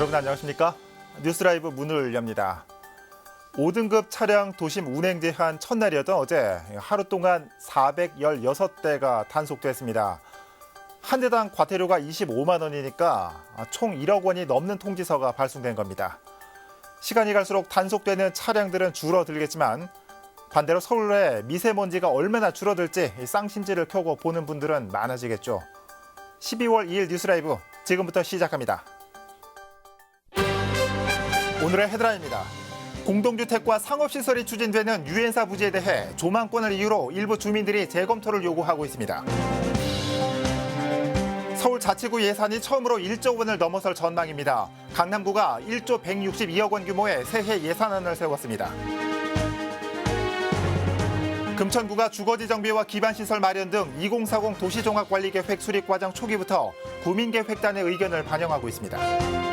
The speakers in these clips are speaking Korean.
여러분 안녕하십니까? 뉴스라이브 문을 엽니다. 5등급 차량 도심 운행 제한 첫날이었던 어제 하루 동안 416대가 단속됐습니다. 한 대당 과태료가 25만 원이니까 총 1억 원이 넘는 통지서가 발송된 겁니다. 시간이 갈수록 단속되는 차량들은 줄어들겠지만 반대로 서울의 미세먼지가 얼마나 줄어들지 쌍심지를 켜고 보는 분들은 많아지겠죠. 12월 2일 뉴스라이브 지금부터 시작합니다. 오늘의 헤드라인입니다. 공동주택과 상업시설이 추진되는 유엔사 부지에 대해 조망권을 이유로 일부 주민들이 재검토를 요구하고 있습니다. 서울 자치구 예산이 처음으로 1조 원을 넘어설 전망입니다. 강남구가 1조 162억 원 규모의 새해 예산안을 세웠습니다. 금천구가 주거지 정비와 기반시설 마련 등 2040 도시종합관리계획 수립 과정 초기부터 구민계획단의 의견을 반영하고 있습니다.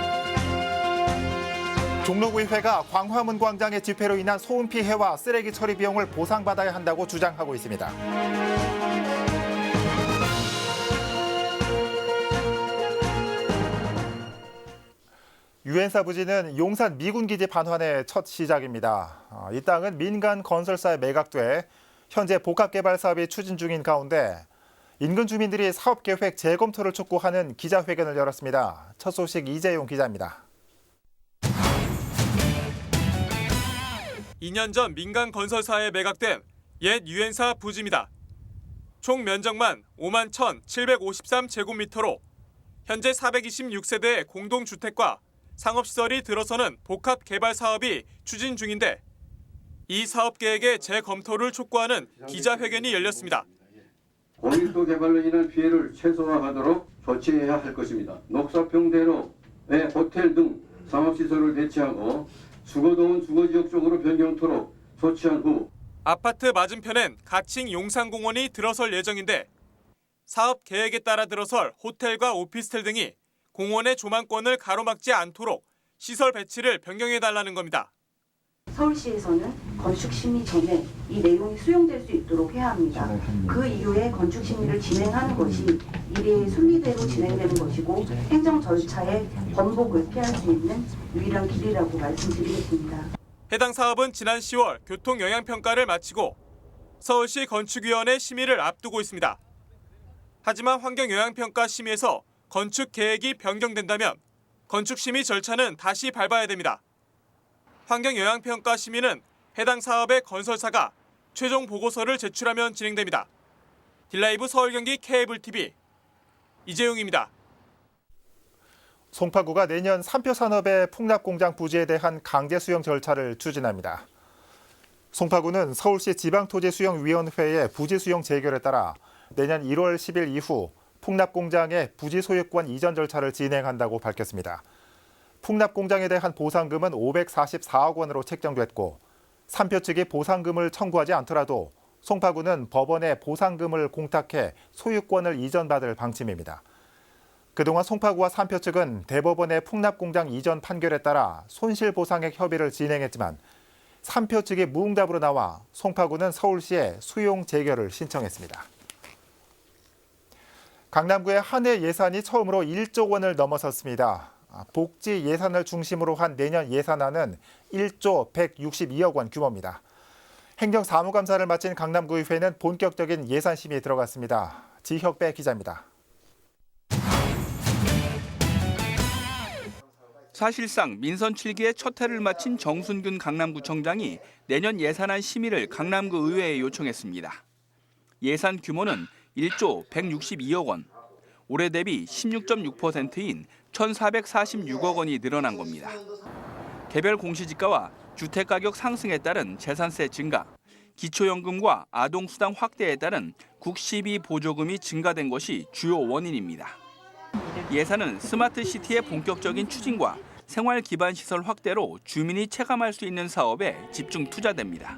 종로구의회가 광화문 광장의 집회로 인한 소음 피해와 쓰레기 처리 비용을 보상받아야 한다고 주장하고 있습니다. 유엔사 부지는 용산 미군 기지 반환의 첫 시작입니다. 아, 이 땅은 민간 건설사에 매각돼 현재 복합 개발 사업이 추진 중인 가운데 인근 주민들이 사업 계획 재검토를 촉구하는 기자회견을 열었습니다. 첫 소식 이재용 기자입니다. 2년 전 민간 건설사에 매각된 옛 유엔사 부지입니다. 총 면적만 5만 1,753제곱미터로 현재 426세대의 공동주택과 상업시설이 들어서는 복합 개발 사업이 추진 중인데 이 사업 계획의 재검토를 촉구하는 기자회견이 열렸습니다. 고밀도 개발로 인한 피해를 최소화하도록 조치해야 할 것입니다. 녹사평대로의 호텔 등 상업시설을 배치하고 수거동은 주거지역 쪽으로 변경토록 조치한 후 아파트 맞은편엔 가칭 용산공원이 들어설 예정인데 사업 계획에 따라 들어설 호텔과 오피스텔 등이 공원의 조망권을 가로막지 않도록 시설 배치를 변경해달라는 겁니다. 서울시에서는 건축 심의 전에 이 내용이 수용될 수 있도록 해야 합니다. 그 이후에 건축 심의를 진행하는 것이 일의 순리대로 진행되는 것이고 행정 절차의 번복을 피할 수 있는 유일한 길이라고 말씀드리겠습니다. 해당 사업은 지난 10월 교통 영향 평가를 마치고 서울시 건축위원회 심의를 앞두고 있습니다. 하지만 환경 영향 평가 심의에서 건축 계획이 변경된다면 건축 심의 절차는 다시 밟아야 됩니다. 환경 영향 평가 심의는 해당 사업의 건설사가 최종 보고서를 제출하면 진행됩니다. 딜라이브 서울 경기 케이블 TV 이재용입니다. 송파구가 내년 삼표 산업의 풍납 공장 부지에 대한 강제 수용 절차를 추진합니다. 송파구는 서울시 지방토지수용위원회의 부지 수용 재결에 따라 내년 1월 10일 이후 풍납 공장의 부지 소유권 이전 절차를 진행한다고 밝혔습니다. 풍납 공장에 대한 보상금은 544억 원으로 책정됐고 삼표 측이 보상금을 청구하지 않더라도 송파구는 법원에 보상금을 공탁해 소유권을 이전받을 방침입니다. 그동안 송파구와 삼표 측은 대법원의 풍납공장 이전 판결에 따라 손실보상액 협의를 진행했지만 삼표 측이 무응답으로 나와 송파구는 서울시에 수용 재결을 신청했습니다. 강남구의 한해 예산이 처음으로 1조 원을 넘어섰습니다. 아, 복지 예산을 중심으로 한 내년 예산안은 1조 162억 원 규모입니다. 행정 사무감사를 마친 강남구의회는 본격적인 예산 심의에 들어갔습니다. 지혁배 기자입니다. 사실상 민선 7기의 첫 해를 마친 정순균 강남구청장이 내년 예산안 심의를 강남구 의회에 요청했습니다. 예산 규모는 1조 162억 원, 올해 대비 16.6%인 1,446억 원이 늘어난 겁니다. 개별 공시지가와 주택가격 상승에 따른 재산세 증가, 기초연금과 아동수당 확대에 따른 국시비 보조금이 증가된 것이 주요 원인입니다. 예산은 스마트 시티의 본격적인 추진과 생활 기반 시설 확대로 주민이 체감할 수 있는 사업에 집중 투자됩니다.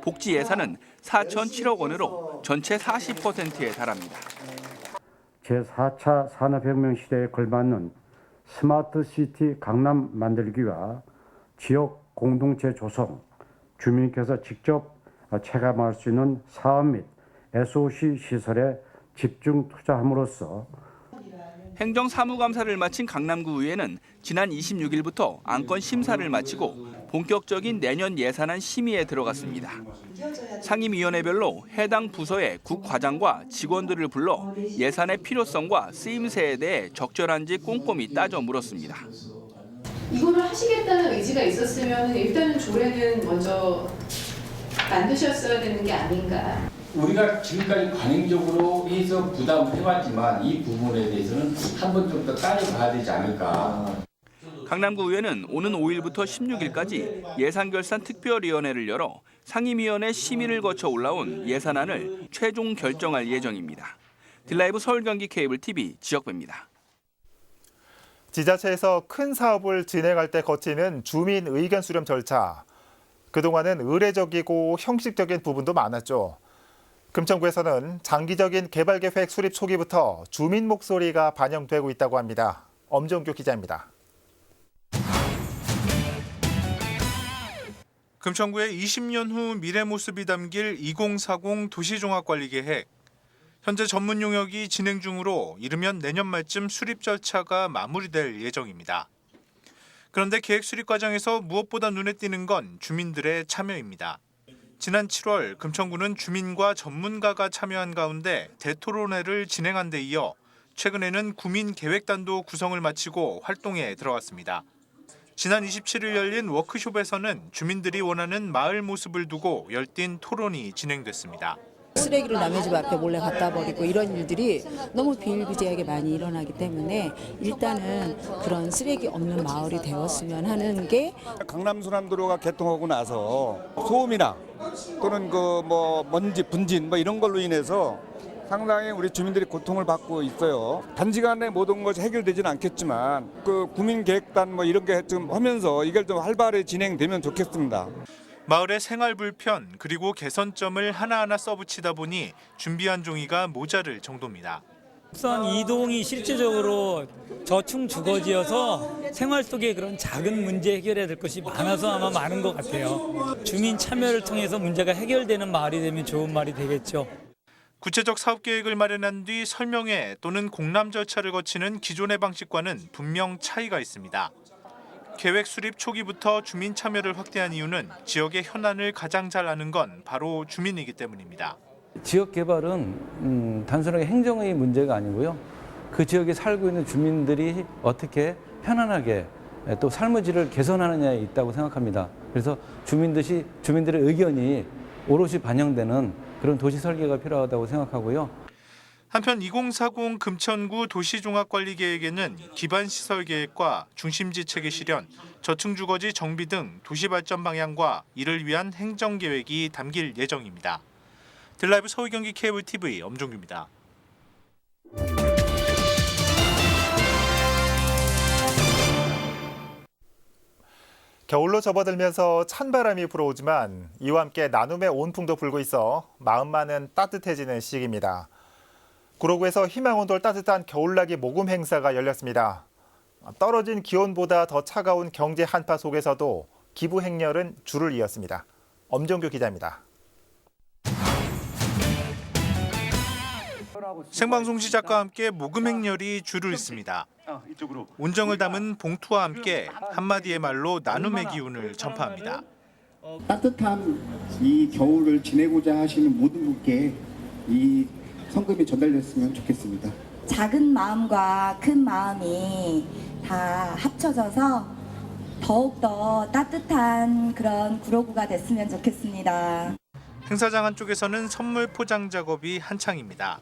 복지 예산은 4,007억 원으로 전체 40%에 달합니다. 제4차 산업혁명 시대에 걸맞는 스마트 시티 강남 만들기와 지역 공동체 조성, 주민께서 직접 체감할 수 있는 사업 및 SOC 시설에 집중 투자함으로써 행정사무감사를 마친 강남구 의회는 지난 26일부터 안건 심사를 마치고 본격적인 내년 예산안 심의에 들어갔습니다. 상임위원회별로 해당 부서의 국과장과 직원들을 불러 예산의 필요성과 쓰임새에 대해 적절한지 꼼꼼히 따져 물었습니다. 이거를 하시겠다는 의지가 있었으면 일단은 조례는 먼저 만드셨어야 되는 게 아닌가. 우리가 지금까지 관행적으로 해서 부담해왔지만 이 부분에 대해서는 한 번 좀 더 따져봐야 되지 않을까. 강남구 의회는 오는 5일부터 16일까지 예산결산 특별위원회를 열어 상임위원회 심의를 거쳐 올라온 예산안을 최종 결정할 예정입니다. 딜라이브 서울 경기 케이블 TV 지역배입니다. 지자체에서 큰 사업을 진행할 때 거치는 주민 의견 수렴 절차. 그동안은 의례적이고 형식적인 부분도 많았죠. 금천구에서는 장기적인 개발 계획 수립 초기부터 주민 목소리가 반영되고 있다고 합니다. 엄정규 기자입니다. 금천구의 20년 후 미래 모습이 담길 2040 도시종합관리계획. 현재 전문 용역이 진행 중으로 이르면 내년 말쯤 수립 절차가 마무리될 예정입니다. 그런데 계획 수립 과정에서 무엇보다 눈에 띄는 건 주민들의 참여입니다. 지난 7월 금천구는 주민과 전문가가 참여한 가운데 대토론회를 진행한 데 이어 최근에는 구민 계획단도 구성을 마치고 활동에 들어갔습니다. 지난 27일 열린 워크숍에서는 주민들이 원하는 마을 모습을 두고 열띤 토론이 진행됐습니다. 쓰레기를 남의 집 앞에 몰래 갖다 버리고 이런 일들이 너무 비일비재하게 많이 일어나기 때문에 일단은 그런 쓰레기 없는 마을이 되었으면 하는 게 강남 순환도로가 개통하고 나서 소음이나 또는 그 뭐 먼지 분진 뭐 이런 걸로 인해서 상당히 우리 주민들이 고통을 받고 있어요. 단시간에 모든 것이 해결되지는 않겠지만 그 구민 계획단 뭐 이런 게 좀 하면서 이걸 좀 활발히 진행되면 좋겠습니다. 마을의 생활 불편 그리고 개선점을 하나하나 써붙이다 보니 준비한 종이가 모자를 정도입니다. 우선 이동이 실질적으로 저층 주거지여서 생활 속에 그런 작은 문제 해결해야 될 것이 많아서 아마 많은 것 같아요. 주민 참여를 통해서 문제가 해결되는 마을이 되면 좋은 마을이 되겠죠. 구체적 사업 계획을 마련한 뒤 설명회 또는 공람 절차를 거치는 기존의 방식과는 분명 차이가 있습니다. 계획 수립 초기부터 주민 참여를 확대한 이유는 지역의 현안을 가장 잘 아는 건 바로 주민이기 때문입니다. 지역 개발은 음, 단순하게 행정의 문제가 아니고요. 그 지역에 살고 있는 주민들이 어떻게 편안하게 또 삶의 질을 개선하느냐에 있다고 생각합니다. 그래서 주민들이 주민들의 의견이 오롯이 반영되는 그런 도시 설계가 필요하다고 생각하고요. 한편 2040 금천구 도시종합관리계획에는 기반시설 계획과 중심지 체계 실현, 저층 주거지 정비 등 도시 발전 방향과 이를 위한 행정 계획이 담길 예정입니다. 딜라이브 서울경기 케이블 TV 엄종규입니다. 겨울로 접어들면서 찬바람이 불어오지만 이와 함께 나눔의 온풍도 불고 있어 마음만은 따뜻해지는 시기입니다. 구로구에서 희망온돌 따뜻한 겨울나기 모금 행사가 열렸습니다. 떨어진 기온보다 더 차가운 경제 한파 속에서도 기부 행렬은 줄을 이었습니다. 엄정규 기자입니다. 생방송 시작과 함께 모금 행렬이 줄을 잇습니다. 온정을 담은 봉투와 함께 한마디의 말로 나눔의 기운을 전파합니다. 따뜻한 이 겨울을 지내고자 하시는 모든 분께 이 성금이 전달됐으면 좋겠습니다. 작은 마음과 큰 마음이 다 합쳐져서 더욱더 따뜻한 그런 구로구가 됐으면 좋겠습니다. 행사장 한쪽에서는 선물 포장 작업이 한창입니다.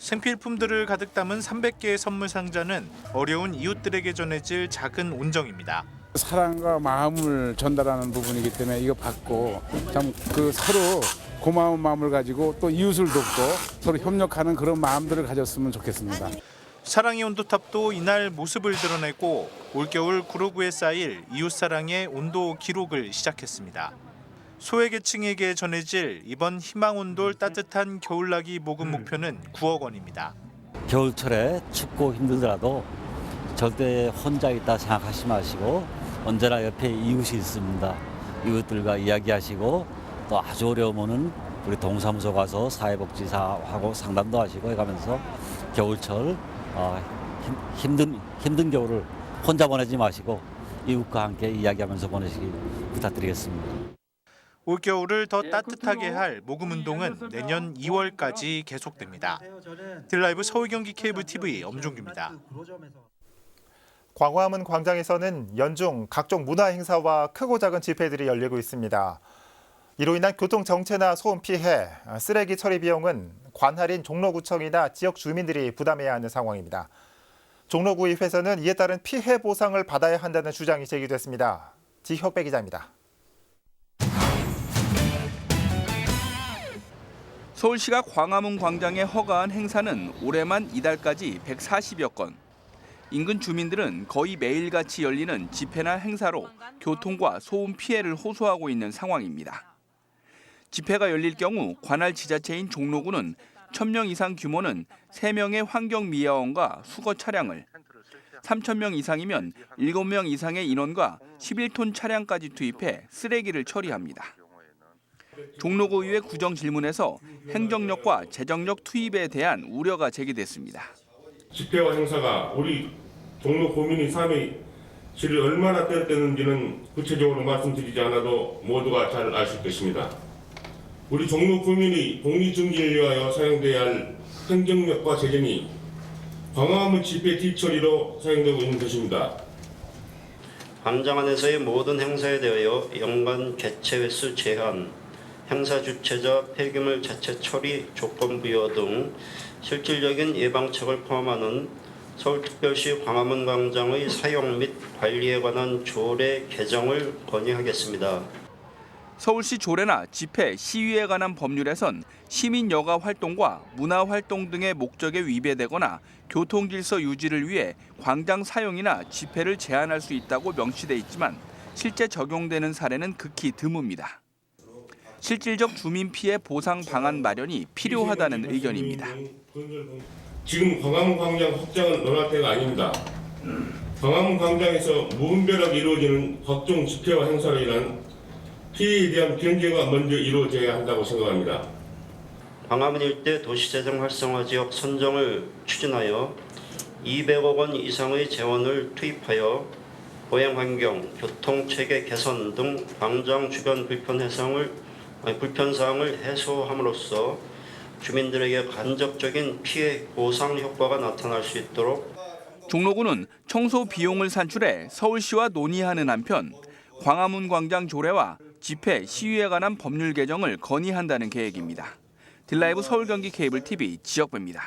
생필품들을 가득 담은 300개의 선물 상자는 어려운 이웃들에게 전해질 작은 온정입니다. 사랑과 마음을 전달하는 부분이기 때문에 이거 받고 참 그 서로 고마운 마음을 가지고 또 이웃을 돕고 서로 협력하는 그런 마음들을 가졌으면 좋겠습니다. 사랑의 온도탑도 이날 모습을 드러내고 올겨울 구로구에 쌓일 이웃사랑의 온도 기록을 시작했습니다. 소외계층에게 전해질 이번 희망온돌 따뜻한 겨울나기 모금 목표는 9억 원입니다. 겨울철에 춥고 힘들더라도 절대 혼자 있다 생각하지 마시고 언제나 옆에 이웃이 있습니다. 이웃들과 이야기하시고 또 아주 어려우면은 우리 동사무소 가서 사회복지사하고 상담도 하시고 해가면서 겨울철 어, 힘, 힘든 힘든 겨울을 혼자 보내지 마시고 이웃과 함께 이야기하면서 보내시기 부탁드리겠습니다. 올겨울을 더 따뜻하게 할 모금 운동은 내년 2월까지 계속됩니다. 딜라이브 서울 경기 케이블 TV 엄종규입니다. 광화문 광장에서는 연중 각종 문화 행사와 크고 작은 집회들이 열리고 있습니다. 이로 인한 교통 정체나 소음 피해, 쓰레기 처리 비용은 관할인 종로구청이나 지역 주민들이 부담해야 하는 상황입니다. 종로구의회에서는 이에 따른 피해 보상을 받아야 한다는 주장이 제기됐습니다. 지혁배 기자입니다. 서울시가 광화문 광장에 허가한 행사는 올해만 이달까지 140여 건. 인근 주민들은 거의 매일같이 열리는 집회나 행사로 교통과 소음 피해를 호소하고 있는 상황입니다. 집회가 열릴 경우 관할 지자체인 종로구는 1000명 이상 규모는 3명의 환경미화원과 수거 차량을, 3000명 이상이면 7명 이상의 인원과 11톤 차량까지 투입해 쓰레기를 처리합니다. 종로구의회 구정 질문에서 행정력과 재정력 투입에 대한 우려가 제기됐습니다. 집회와 행사가 우리 종로 고민의 삶의 질을 얼마나 떼었는지는 구체적으로 말씀드리지 않아도 모두가 잘 아실 것입니다. 우리 종로 구민의 복리 증진을 위하여 사용돼야 할 행정력과 재정이 광화문 집회 뒤처리로 사용되고 있는 것입니다. 광장 안에서의 모든 행사에 대하여 연간 개최 횟수 제한, 행사 주최자 폐기물 자체 처리 조건 부여 등 실질적인 예방책을 포함하는 서울특별시 광화문 광장의 사용 및 관리에 관한 조례 개정을 건의하겠습니다. 서울시 조례나 집회, 시위에 관한 법률에선 시민 여가 활동과 문화 활동 등의 목적에 위배되거나 교통 질서 유지를 위해 광장 사용이나 집회를 제한할 수 있다고 명시돼 있지만 실제 적용되는 사례는 극히 드뭅니다. 실질적 주민 피해 보상 방안 마련이 필요하다는 의견입니다. 지금 광화문 광장 확장은 논할 때가 아닙니다. 광화문 광장에서 무분별하게 이루어지는 각종 집회와 행사로 인한 피해에 대한 경계가 먼저 이루어져야 한다고 생각합니다. 광화문 일대 도시재생 활성화 지역 선정을 추진하여 200억 원 이상의 재원을 투입하여 보행 환경, 교통 체계 개선 등 광장 주변 불편 해상을 불편 사항을 해소함으로써 주민들에게 간접적인 피해 보상 효과가 나타날 수 있도록 종로구는 청소 비용을 산출해 서울시와 논의하는 한편 광화문 광장 조례와 집회, 시위에 관한 법률 개정을 건의한다는 계획입니다. 딜라이브 서울경기 케이블 TV 지역배입니다.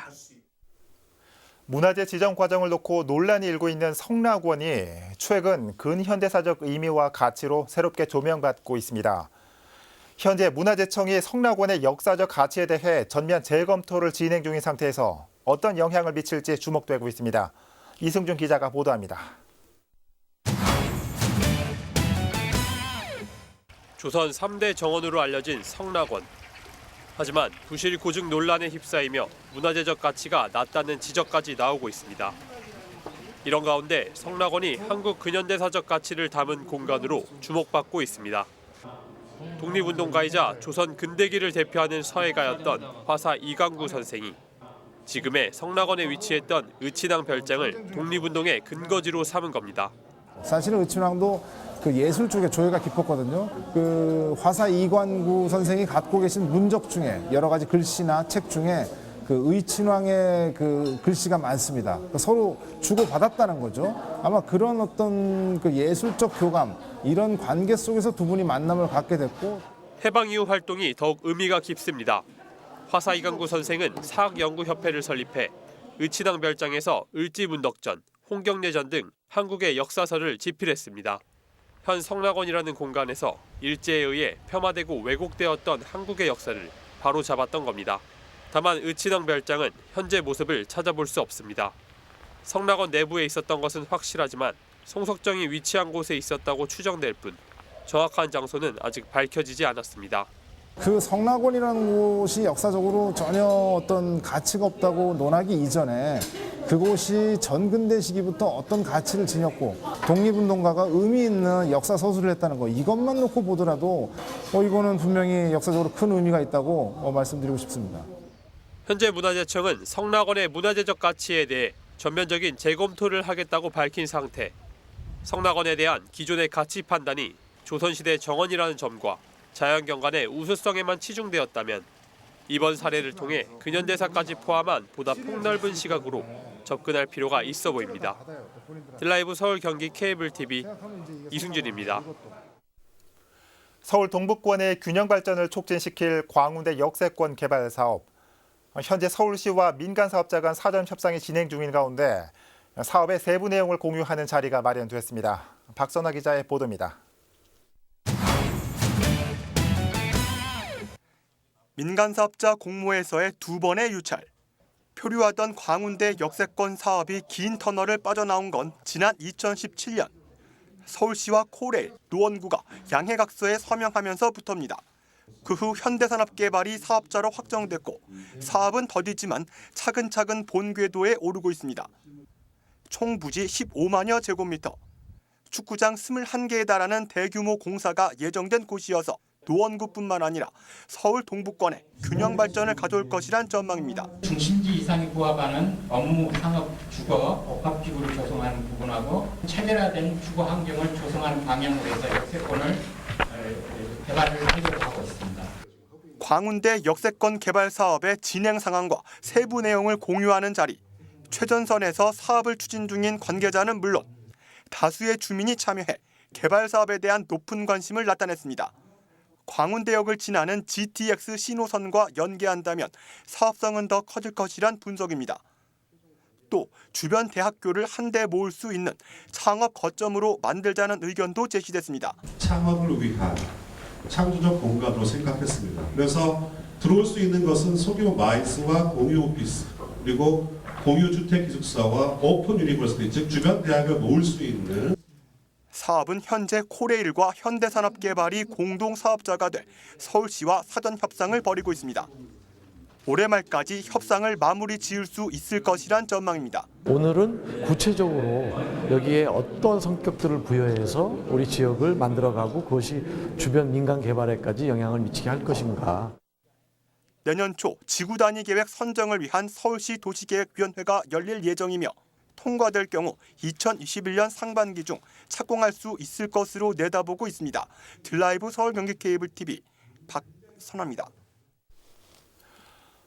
문화재 지정 과정을 놓고 논란이 일고 있는 성락원이 최근 근현대사적 의미와 가치로 새롭게 조명받고 있습니다. 현재 문화재청이 성락원의 역사적 가치에 대해 전면 재검토를 진행 중인 상태에서 어떤 영향을 미칠지 주목되고 있습니다. 이승준 기자가 보도합니다. 조선 3대 정원으로 알려진 성락원. 하지만 부실 고증 논란에 휩싸이며 문화재적 가치가 낮다는 지적까지 나오고 있습니다. 이런 가운데 성락원이 한국 근현대사적 가치를 담은 공간으로 주목받고 있습니다. 독립운동가이자 조선 근대기를 대표하는 서예가였던 화사 이강구 선생이 지금의 성락원에 위치했던 의치당 별장을 독립운동의 근거지로 삼은 겁니다. 사실은 의춘왕도 그 예술 쪽에 조예가 깊었거든요. 그 화사 이관구 선생이 갖고 계신 문적 중에 여러 가지 글씨나 책 중에 그 의친왕의 그 글씨가 많습니다. 그러니까 서로 주고 받았다는 거죠. 아마 그런 어떤 그 예술적 교감 이런 관계 속에서 두 분이 만남을 갖게 됐고 해방 이후 활동이 더욱 의미가 깊습니다. 화사 이강구 선생은 사학연구협회를 설립해 의치당 별장에서 을지문덕전, 홍경례전 등 한국의 역사서를 집필했습니다. 현 성락원이라는 공간에서 일제에 의해 폄하되고 왜곡되었던 한국의 역사를 바로 잡았던 겁니다. 다만 의치당 별장은 현재 모습을 찾아볼 수 없습니다. 성락원 내부에 있었던 것은 확실하지만 송석정이 위치한 곳에 있었다고 추정될 뿐 정확한 장소는 아직 밝혀지지 않았습니다. 그 성락원이라는 곳이 역사적으로 전혀 어떤 가치가 없다고 논하기 이전에 그곳이 전근대 시기부터 어떤 가치를 지녔고 독립운동가가 의미 있는 역사 서술을 했다는 거 이것만 놓고 보더라도 어 이거는 분명히 역사적으로 큰 의미가 있다고 어 말씀드리고 싶습니다. 현재 문화재청은 성락원의 문화재적 가치에 대해 전면적인 재검토를 하겠다고 밝힌 상태. 성낙원에 대한 기존의 가치 판단이 조선시대 정원이라는 점과 자연경관의 우수성에만 치중되었다면 이번 사례를 통해 근현대사까지 포함한 보다 폭넓은 시각으로 접근할 필요가 있어 보입니다. 드라이브 서울 경기 케이블 TV 이승준입니다. 서울 동북권의 균형 발전을 촉진시킬 광운대 역세권 개발 사업. 현재 서울시와 민간 사업자 간 사전 협상이 진행 중인 가운데 사업의 세부 내용을 공유하는 자리가 마련됐습니다. 박선화 기자의 보도입니다. 민간 사업자 공모에서의 두 번의 유찰. 표류하던 광운대 역세권 사업이 긴 터널을 빠져나온 건 지난 2017년. 서울시와 코레일, 노원구가 양해각서에 서명하면서부터입니다. 그 후 현대산업개발이 사업자로 확정됐고 사업은 더디지만 차근차근 본 궤도에 오르고 있습니다. 총 부지 15만여 제곱미터, 축구장 21개에 달하는 대규모 공사가 예정된 곳이어서 노원구뿐만 아니라 서울 동북권에 균형 발전을 가져올 것이란 전망입니다. 중심지 이상이 부합하는 업무, 상업, 주거, 복합 기구를 조성하는 부분하고 차별화된 주거 환경을 조성하는 방향으로 해서 역세권을 어, 개발을 하려고 하고 있습니다. 광운대 역세권 개발 사업의 진행 상황과 세부 내용을 공유하는 자리. 최전선에서 사업을 추진 중인 관계자는 물론 다수의 주민이 참여해 개발 사업에 대한 높은 관심을 나타냈습니다. 광운대역을 지나는 GTX 신호선과 연계한다면 사업성은 더 커질 것이란 분석입니다. 또 주변 대학교를 한데 모을 수 있는 창업 거점으로 만들자는 의견도 제시됐습니다. 창업을 위한 창조적 공간으로 생각했습니다. 그래서 들어올 수 있는 것은 소규모 마이스와 공유 오피스 그리고 공유 주택 기숙사와 오픈 유니버시티 즉 주변 대학을 모을 수 있는 사업은 현재 코레일과 현대산업개발이 공동 사업자가 돼 서울시와 사전 협상을 벌이고 있습니다. 올해 말까지 협상을 마무리 지을 수 있을 것이란 전망입니다. 오늘은 구체적으로 여기에 어떤 성격들을 부여해서 우리 지역을 만들어가고 그것이 주변 민간 개발에까지 영향을 미치게 할 것인가. 내년 초 지구 단위 계획 선정을 위한 서울시 도시계획위원회가 열릴 예정이며 통과될 경우 2021년 상반기 중 착공할 수 있을 것으로 내다보고 있습니다. 드라이브 서울 경기 케이블 TV 박선아입니다.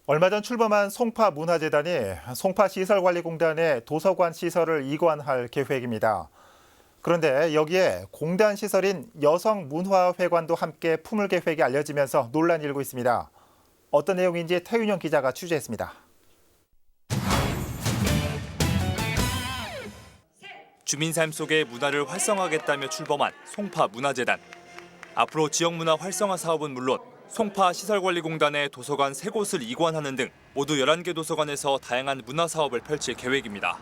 얼마 전 출범한 송파 문화재단이 송파 시설관리공단에 도서관 시설을 이관할 계획입니다. 그런데 여기에 공단 시설인 여성문화회관도 함께 품을 계획이 알려지면서 논란이 일고 있습니다. 어떤 내용인지 태윤영 기자가 취재했습니다. 주민 삶 속의 문화를 활성화하겠다며 출범한 송파 문화재단. 앞으로 지역 문화 활성화 사업은 물론 송파 시설관리공단의 도서관 3곳을 이관하는 등 모두 11개 도서관에서 다양한 문화 사업을 펼칠 계획입니다.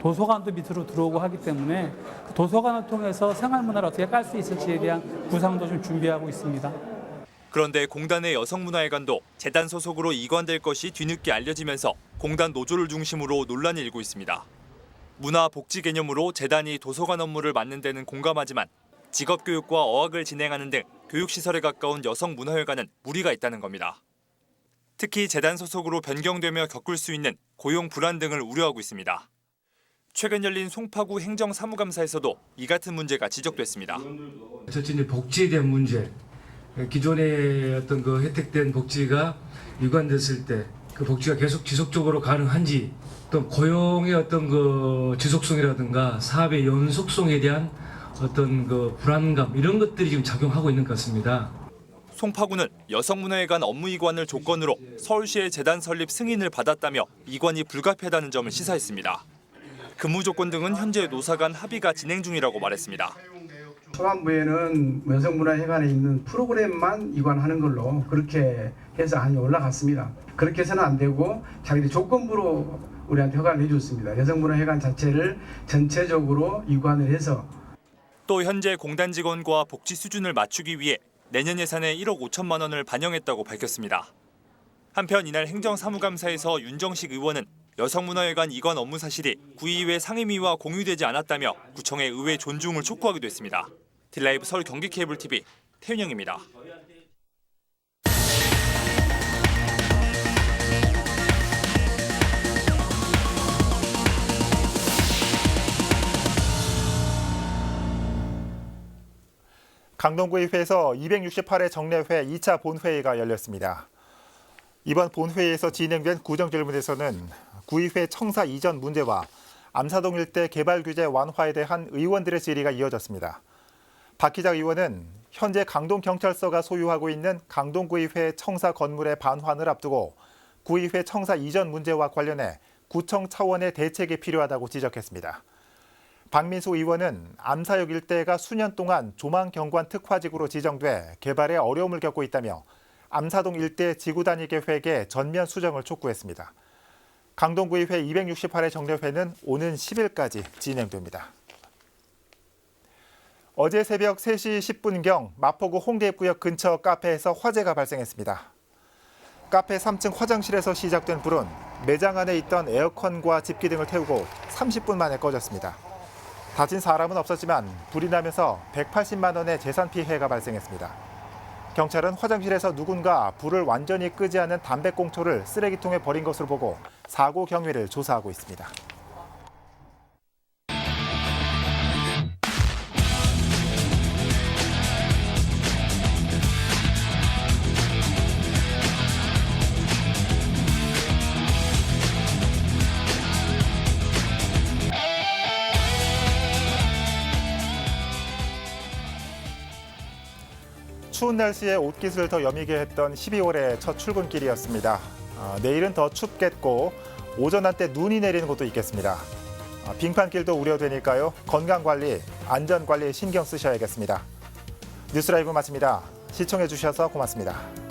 도서관도 밑으로 들어오고 하기 때문에 그 도서관을 통해서 생활 문화를 어떻게 깔 수 있을지에 대한 구상도 좀 준비하고 있습니다. 그런데 공단의 여성문화회관도 재단 소속으로 이관될 것이 뒤늦게 알려지면서 공단 노조를 중심으로 논란이 일고 있습니다. 문화 복지 개념으로 재단이 도서관 업무를 맡는 데는 공감하지만 직업 교육과 어학을 진행하는 등 교육 시설에 가까운 여성 문화회관은 무리가 있다는 겁니다. 특히 재단 소속으로 변경되며 겪을 수 있는 고용 불안 등을 우려하고 있습니다. 최근 열린 송파구 행정사무감사에서도 이 같은 문제가 지적됐습니다. 첫째 이제 복지에 대한 문제. 기존의 어떤 그 혜택된 복지가 유관됐을 때 그 복지가 계속 지속적으로 가능한지 또 고용의 어떤 그 지속성이라든가 사업의 연속성에 대한 어떤 그 불안감 이런 것들이 지금 작용하고 있는 것 같습니다. 송파구는 여성문화회관 업무 이관을 조건으로 서울시의 재단 설립 승인을 받았다며 이관이 불가피하다는 점을 시사했습니다. 근무 조건 등은 현재 노사 간 합의가 진행 중이라고 말했습니다. 초반부에는 여성문화회관에 있는 프로그램만 이관하는 걸로 그렇게 해서 안이 올라갔습니다. 그렇게 해서는 안 되고 자기들이 조건부로 우리한테 허가를 해줬습니다. 여성문화회관 자체를 전체적으로 이관을 해서 또 현재 공단 직원과 복지 수준을 맞추기 위해 내년 예산에 1억 5천만 원을 반영했다고 밝혔습니다. 한편 이날 행정사무감사에서 윤정식 의원은 여성문화회관 이관 업무 사실이 구의회 상임위와 공유되지 않았다며 구청의 의회 존중을 촉구하기도 했습니다. 딜라이브 서울 경기 케이블 TV 태윤영입니다. 강동구의회에서 268회 정례회 2차 본회의가 열렸습니다. 이번 본회의에서 진행된 구정질문에서는 구의회 청사 이전 문제와 암사동 일대 개발 규제 완화에 대한 의원들의 질의가 이어졌습니다. 박희작 의원은 현재 강동경찰서가 소유하고 있는 강동구의회 청사 건물의 반환을 앞두고 구의회 청사 이전 문제와 관련해 구청 차원의 대책이 필요하다고 지적했습니다. 박민수 의원은 암사역 일대가 수년 동안 조망경관 특화지구로 지정돼 개발에 어려움을 겪고 있다며 암사동 일대 지구단위 계획의 전면 수정을 촉구했습니다. 강동구의회 268회 정례회는 오는 10일까지 진행됩니다. 어제 새벽 3시 10분경 마포구 홍대입구역 근처 카페에서 화재가 발생했습니다. 카페 3층 화장실에서 시작된 불은 매장 안에 있던 에어컨과 집기 등을 태우고 30분 만에 꺼졌습니다. 다친 사람은 없었지만 불이 나면서 180만 원의 재산 피해가 발생했습니다. 경찰은 화장실에서 누군가 불을 완전히 끄지 않은 담배꽁초를 쓰레기통에 버린 것으로 보고 사고 경위를 조사하고 있습니다. 추운 날씨에 옷깃을 더 여미게 했던 12월의 첫 출근길이었습니다. 아, 내일은 더 춥겠고 오전 한때 눈이 내리는 곳도 있겠습니다. 아, 빙판길도 우려되니까요. 건강 관리, 안전 관리에 신경 쓰셔야겠습니다. 뉴스라이브 마칩니다. 시청해 주셔서 고맙습니다.